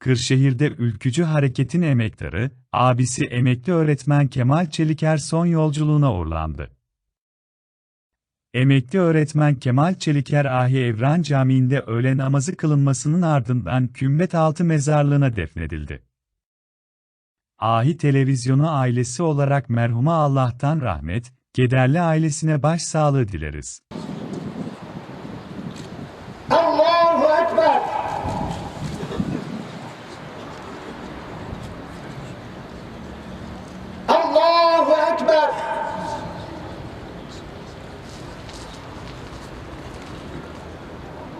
Kırşehir'de ülkücü hareketin emektarı, abisi emekli öğretmen Kemal Çeliker son yolculuğuna uğurlandı. Emekli öğretmen Kemal Çeliker Ahi Evran Camii'nde öğle namazı kılınmasının ardından Kümbet Altı mezarlığına defnedildi. Ahi Televizyonu ailesi olarak merhuma Allah'tan rahmet, kederli ailesine başsağlığı dileriz.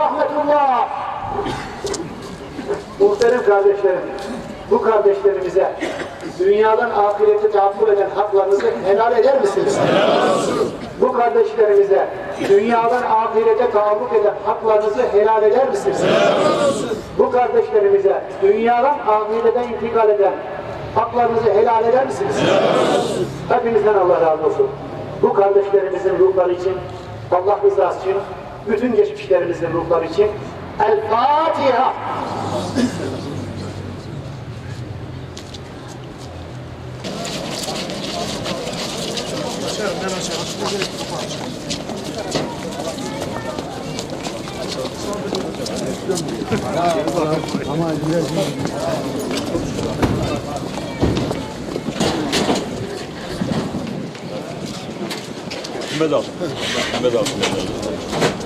الله Muhterem kardeşlerim, bu kardeşlerimize dünyadan ahirete tahakkul eden haklarınızı helal eder misiniz? Bu kardeşlerimize dünyadan ahirete tahakkuk eden haklarınızı helal eder misiniz? Bu kardeşlerimize dünyadan ahirete intikal eden haklarınızı helal eder misiniz? Hepinizden Allah razı olsun. Bu kardeşlerimizin ruhları için, Allah rızası için, bütün geçmişlerimizin ruhları için El Fatiha. Mehmet al. Mehmet al.